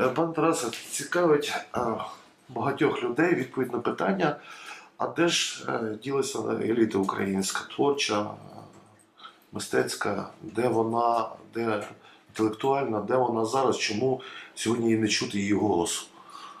Е, Пан Тарасе, цікавить е, багатьох людей відповідь на питання, а де ж е, ділася еліта українська, творча, мистецька, де вона, де інтелектуальна, де вона зараз, чому сьогодні не чути її голосу?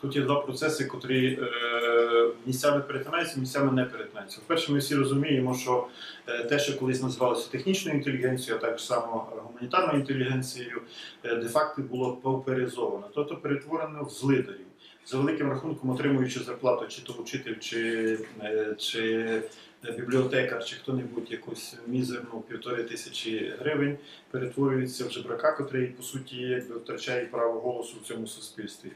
Тут є два процеси, котрі е, місцями перетинаються, місцями не перетинаються. Вперше, ми всі розуміємо, що е, те, що колись називалося технічною інтелігенцією, а так само гуманітарною інтелігенцією, е, де-факто було пауперизовано, тобто перетворено в злидарів. За великим рахунком, отримуючи зарплату, чи то вчитель, чи, е, чи бібліотекар, чи хто-небудь якусь мізерну півтори тисячі гривень, перетворюється в жебрака, котрий по суті якби втрачає право голосу в цьому суспільстві.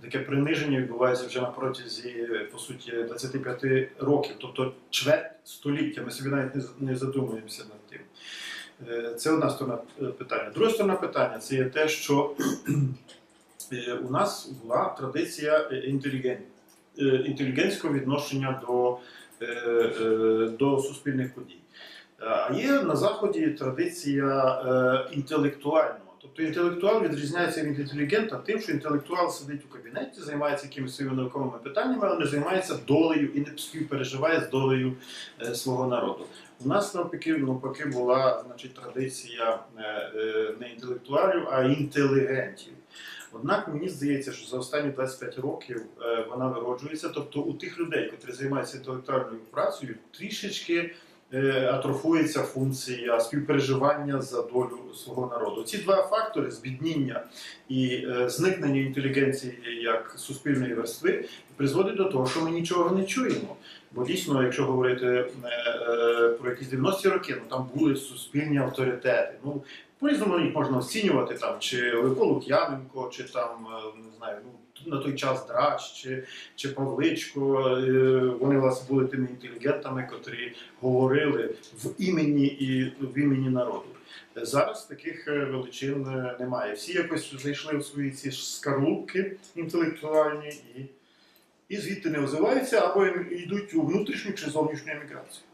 Таке приниження відбувається вже на протязі по суті 25 років, тобто чверть століття. Ми собі навіть не задумуємося над тим. Е, Це одна сторона е, питання. Друга сторона питання це є те, що е, у нас була традиція інтелігентського відношення до, до суспільних подій. А є на Заході традиція е, інтелектуального. Тобто інтелектуал відрізняється від інтелігента тим, що інтелектуал сидить у кабінеті, займається якимись своїми науковими питаннями, але не займається долею і не співпереживає з долею е, свого народу. У нас навпаки, навпаки була значить, традиція е, е, не інтелектуалів, а інтелігентів. Однак мені здається, що за останні 25 років е, вона вироджується. Тобто у тих людей, які займаються інтелектуальною працею, трішечки атрофується функція співпереживання за долю свого народу. Ці два фактори збідніння і е, зникнення інтелігенції як суспільної верстви призводить до того, що ми нічого не чуємо. Бо дійсно, якщо говорити е, е, про якісь 90-ті роки, ну там були суспільні авторитети. Ну по-різному їх можна оцінювати там, чи Левко Лук'яненко, чи там е, не знаю, ну на той час Драч, чи, чи Павличко. Е, Вони власне були тими інтелігентами, котрі говорили в імені і в імені народу. Зараз таких е, величин немає. Всі якось зайшли в свої ці скарлупки інтелектуальні і, і звідти не озиваються або йдуть у внутрішню чи зовнішню еміграцію.